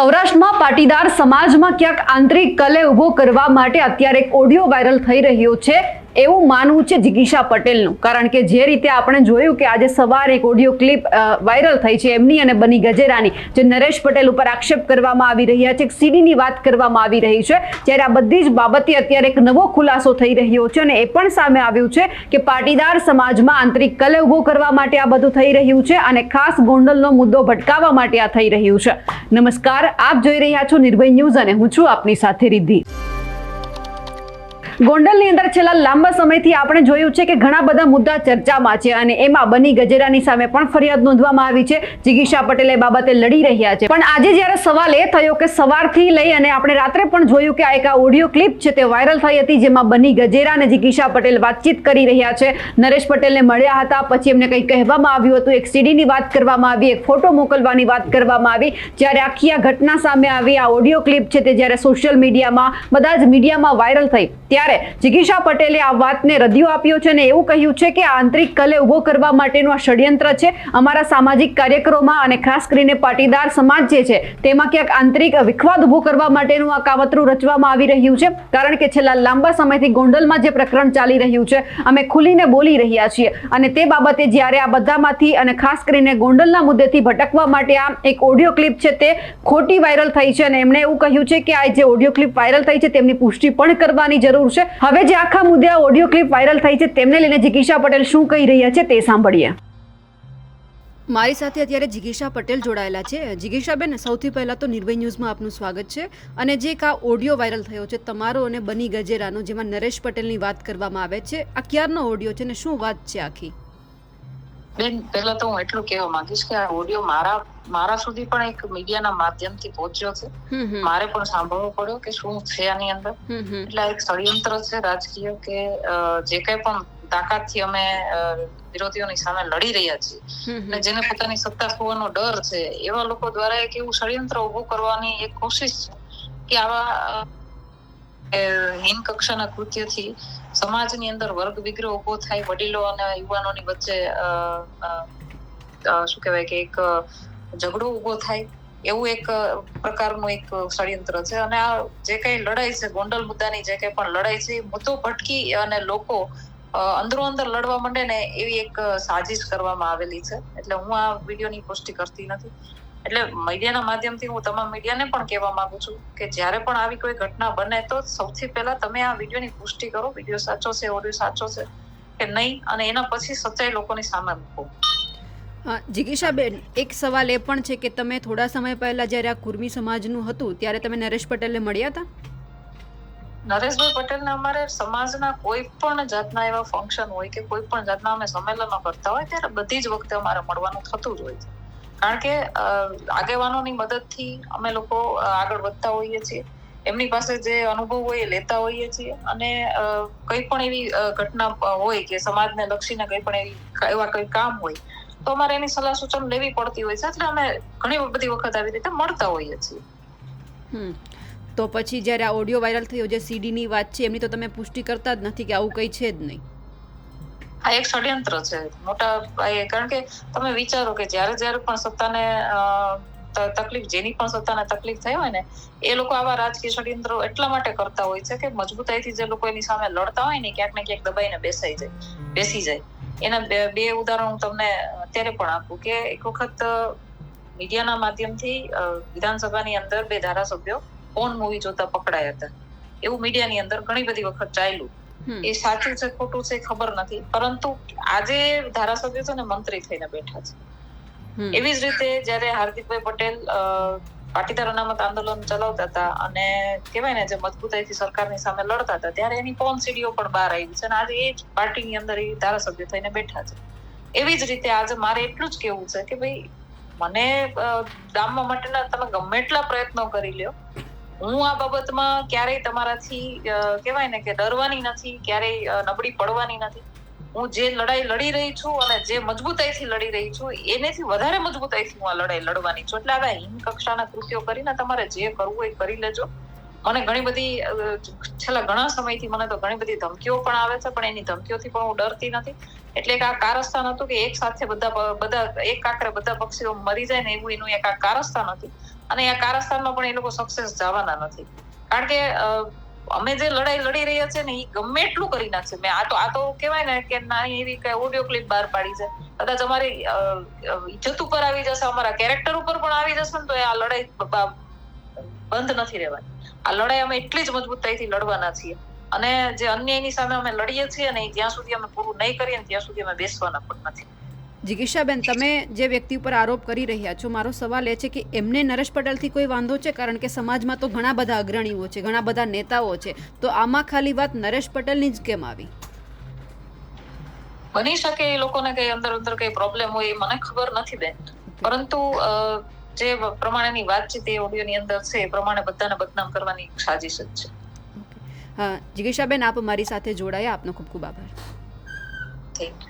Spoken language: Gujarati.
સૌરાષ્ટ્રમાં પાટીદાર સમાજમાં ક્યાંક આંતરિક કલે ઊભો કરવા માટે અત્યારે એક ઓડિયો વાયરલ થઈ રહ્યો છે. એવું માનવું છે જિગીશા પટેલનું. કારણ કે જે રીતે આપણે જોયું કે આજે સવારે એક ઓડિયો ક્લિપ વાયરલ થઈ છે એમની અને બની ગજેરાની, જે નરેશ પટેલ ઉપર આક્ષેપ કરવામાં આવી રહ્યા છે સીડીની વાત કરવામાં આવી રહી છે, જ્યારે આ બધી જ બાબતે અત્યારે એક નવો ખુલાસો થઈ રહ્યો છે અને એ પણ સામે આવ્યું છે કે પાટીદાર સમાજમાં આંતરિક કલે ઊભો કરવા માટે આ બધું થઈ રહ્યું છે અને ખાસ ગોંડલનો મુદ્દો ભટકાવવા માટે આ થઈ રહ્યું છે. નમસ્કાર, આપ જોઈ રહ્યા છો નિર્ભય ન્યૂઝ અને હું છું આપની સાથે રિદ્ધિ. ગોંડલની અંદર છેલ્લા લાંબા સમયથી આપણે જોયું છે કે ઘણા બધા મુદ્દા ચર્ચામાં છે અને એમાં બની ગજેરાની સામે પણ ફરિયાદ નોંધવામાં આવી છે. જિગીશા પટેલ એ બાબતે લડી રહ્યા છે. પણ આજે જ્યારે સવાલ એ થયો કે સવારથી લઈ અને આપણે રાત્રે પણ જોયું કે આ એક આ ઓડિયો ક્લિપ છે તે વાયરલ થઈ હતી જેમાં બની ગજેરા અને જિગીશા પટેલ વાતચીત કરી રહ્યા છે. નરેશ પટેલને મળ્યા હતા, પછી એમને કંઈ કહેવામાં આવ્યું હતું, એક સીડીની વાત કરવામાં આવી, એક ફોટો મોકલવાની વાત કરવામાં આવી. જ્યારે આખી આ ઘટના સામે આવી, આ ઓડિયો ક્લિપ છે તે જ્યારે સોશિયલ મીડિયામાં, બધા જ મીડિયામાં વાયરલ થઈ, ત્યારે જિગીશા પટેલે આ વાતને રદિયો આપ્યો છે અને એવું કહ્યું છે કે આંતરિક કલે ઊભો કરવા માટેનું આ ષડયંત્ર છે. અમારા સામાજિક કાર્યક્રમોમાં અને ખાસ કરીને પાટીદાર સમાજ જે છે, તેમાં ક્યાંક આંતરિક વિખવાદ ઊભો કરવા માટેનું આ કાવતરું રચવામાં આવી રહ્યું છે. કારણ કે છેલ્લા લાંબા સમયથી ગોંડલમાં જે પ્રકરણ ચાલી રહ્યું છે, અમે ખુલીને બોલી રહ્યા છીએ. અને તે બાબતે જ્યારે આ બધામાંથી અને ખાસ કરીને ગોંડલના મુદ્દેથી ભટકવા માટે આ એક ઓડિયો ક્લિપ છે, તે ખોટી વાયરલ થઈ છે અને એમણે એવું કહ્યું છે કે આ જે ઓડિયો ક્લિપ વાયરલ થઈ છે, તેમની પુષ્ટિ પણ કરવાની જરૂર છે. હવે જે આખા મુદ્દે આ ઓડિયો ક્લિપ વાયરલ થઈ છે, તેમને લઈને જિગીશા પટેલ શું કહી રહ્યા છે તે સાંભળીએ. મારી સાથે અત્યારે જિગીશા પટેલ જોડાયેલા છે. જિગીશાબેન સૌથી પહેલાં તો નિર્ભય ન્યૂઝમાં આપનું સ્વાગત છે. અને જે એક આ ઓડિયો વાયરલ થયો છે, તમારો અને બની ગજેરાનો, જેમાં નરેશ પટેલની વાત કરવામાં આવે છે, આ ક્યારનો ઓડિયો છે ને શું વાત છે આખી? બેન પહેલા તો હું એટલું કહેવા માંગીશ કે આ ઓડિયો મારા મારા સુધી પણ એક મીડિયાના માધ્યમથી પહોંચ્યો છે. મારે પણ સાંભળવું પડ્યો કે શું છે આની અંદર. એટલે એક ષડયંત્ર છે રાજકીય કે જે કઈ પણ તાકાતથી અમે અ, વિરોધીઓની સામે લડી રહ્યા છીએ. અને જેને પોતાની સત્તા ખોવાનો ડર છે એવા લોકો દ્વારા એક એવું ષડયંત્ર ઉભું કરવાની એક કોશિશ છે કે આવા હીન કક્ષાના કૃત્યથી સમાજની અંદર વર્ગ વિગ્રહ ઊભો થાય, વડીલો અને યુવાનોની વચ્ચે શું કહેવાય કે એક ઝઘડો ઊભો થાય, એવું એક પ્રકારનું એક ષડયંત્ર છે. અને આ જે કઈ લડાઈ છે, ગોંડલ મુદ્દાની જે કઈ પણ લડાઈ છે મુદ્દો ભટકી અને લોકો અંદરો અંદર લડવા માંડે ને એવી એક સાજિશ કરવામાં આવેલી છે. એટલે હું આ વિડીયોની પુષ્ટિ કરતી નથી. એટલે મીડિયાના માધ્યમથી હું તમામ મીડિયાને પણ કહેવા માંગુ છું કે જ્યારે પણ આવી કોઈ ઘટના બને તો સૌથી પહેલા તમે આ વિડીયોની પુષ્ટિ કરો વીડિયો સાચો છે ઓડિયો સાચો છે કે નહીં અને એના પછી સચ્ચાઈ લોકોની સામે મૂકો. જિગીશાબેન એક સવાલ એ પણ છે કે તમે થોડા સમય પહેલા જ્યારે આ કુર્મી સમાજનું હતું ત્યારે તમે નરેશ પટેલને મળ્યા હતા? નરેશભાઈ પટેલને અમારે સમાજના કોઈ પણ જાતના એવા ફંક્શન હોય કે કોઈ પણ જાતના અમે સંમેલનો કરતા હોય ત્યારે બધી જ વખતે અમારે મળવાનું થતું જ હોય છે. કારણ કે આગેવાનોની મદદથી અમે લોકો આગળ વધતા હોઈએ છીએ. એમની પાસે જે અનુભવ હોય એ લેતા હોઈએ છીએ. અને કઈ પણ એવી ઘટના હોય કે સમાજને લક્ષીને કંઈ પણ એવી, એવા કંઈ કામ હોય, તો અમારે એની સલાહ સૂચન લેવી પડતી હોય છે. એટલે અમે ઘણી બધી વખત આવી રીતે મળતા હોઈએ છીએ. તો પછી જ્યારે આ ઓડિયો વાયરલ થયો, જે સીડીની વાત છે, એમની તો તમે પુષ્ટિ કરતા જ નથી કે આવું કંઈ છે જ નહીં. આ એક ષડયંત્ર છે. મોટા પાયે કારણ કે તમે વિચારો કે જ્યારે જ્યારે પણ સત્તાને તકલીફ, જેની પણ સત્તાને તકલીફ થઈ હોય ને, એ લોકો આવા રાજકીય ષડયંત્રો એટલા માટે કરતા હોય છે કે મજબૂતાઈથી જે લોકો એની સામે લડતા હોય ને, ક્યાંક ને ક્યાંક દબાઈને બેસાઈ જાય, બેસી જાય. એના બે બે ઉદાહરણ હું તમને અત્યારે પણ આપું કે એક વખત મીડિયાના માધ્યમથી વિધાનસભાની અંદર બે ધારાસભ્યો ફોન મૂવી જોતા પકડાયા હતા. એવું મીડિયાની અંદર ઘણી બધી વખત ચાલ્યું. એ સાચું છે ખોટું છે ખબર નથી. પરંતુ આજે ધારાસભ્ય છે ને મંત્રી થઈને બેઠા છે. એવી જ રીતે જયારે હાર્દિકભાઈ પટેલ પાટીદાર અનામત આંદોલન ચલાવતા હતા અને કહેવાય ને જે મજબૂતાઈથી સરકારની સામે લડતા હતા ત્યારે એની પવન સીડીઓ પણ બહાર આવી છે અને આજે એ જ પાર્ટીની અંદર એ ધારાસભ્ય થઈને બેઠા છે. એવી જ રીતે આજે મારે એટલું જ કેવું છે કે ભાઈ મને ડામવા માટેના તમે ગમે એટલા પ્રયત્નો કરી લ્યો હું આ બાબતમાં ક્યારેય તમારાથી કહેવાય ને કે ડરવાની નથી, ક્યારેય નબળી પડવાની નથી. હું જે લડાઈ લડી રહી છું અને જે મજબૂતાઈથી લડી રહી છું, એનેથી વધારે મજબૂતાઈથી હું આ લડાઈ લડવાની છું. એટલે આવા હિમ કક્ષાના કૃત્યો કરીને તમારે જે કરવું એ કરી લેજો. મને ઘણી બધી છેલ્લા ઘણા સમયથી મને તો ઘણી બધી ધમકીઓ પણ આવે છે, પણ એની ધમકીઓથી પણ હું ડરતી નથી. એટલે એક આ કારસ્તાન હતું કે એક સાથે બધા બધા, એક આકરે બધા પક્ષીઓ મરી જાય ને એવું એનું એક આ કારસ્થાન હતું. અને આ કારસ્તાનમાં પણ એ લોકો સક્સેસ જવાના નથી. કારણ કે અમે જે લડાઈ લડી રહ્યા છે ને, એ ગમે એટલું કરી નાખશે. મેં આ તો આ તો કહેવાય ને કે નાની એવી કઈ ઓડિયો ક્લિપ બહાર પાડી છે. કદાચ અમારી ઇજ્જત ઉપર આવી જશે, અમારા કેરેક્ટર ઉપર પણ આવી જશે ને, તો આ લડાઈ બંધ નથી રહેવાની. આ લડાઈ અમે એટલી જ મજબૂતાઈથી લડવાના છીએ. અને જે અન્યાયની સામે અમે લડીએ છીએ ને ત્યાં સુધી અમે પૂરું નહીં કરીએ ત્યાં સુધી અમે બેસવાના પણ નથી. જિગીશાબેન તમે જે વ્યક્તિ ઉપર આરોપ કરી રહ્યા છો મારો સવાલ એ છે કે એમને નરેશ પટેલથી કોઈ વાંધો છે? કારણ કે સમાજમાં તો ઘણા બધા અગ્રણીઓ છે ઘણા બધા નેતાઓ છે. તો આમાં ખાલી વાત નરેશ પટેલની જ કેમ આવી? બની શકે એ લોકોને કઈ અંદર અંદર કઈ પ્રોબ્લેમ હોય એ મને ખબર નથી બેન. પરંતુ જે પ્રમાણેની વાતચીત એ ઓડિયોની અંદર છે એ પ્રમાણે બધાને બદનામ કરવાની સાજિશ જ છે. હા જિગીશાબેન આપ મારી સાથે જોડાયા. આપનો ખૂબ ખૂબ આભાર. Thank you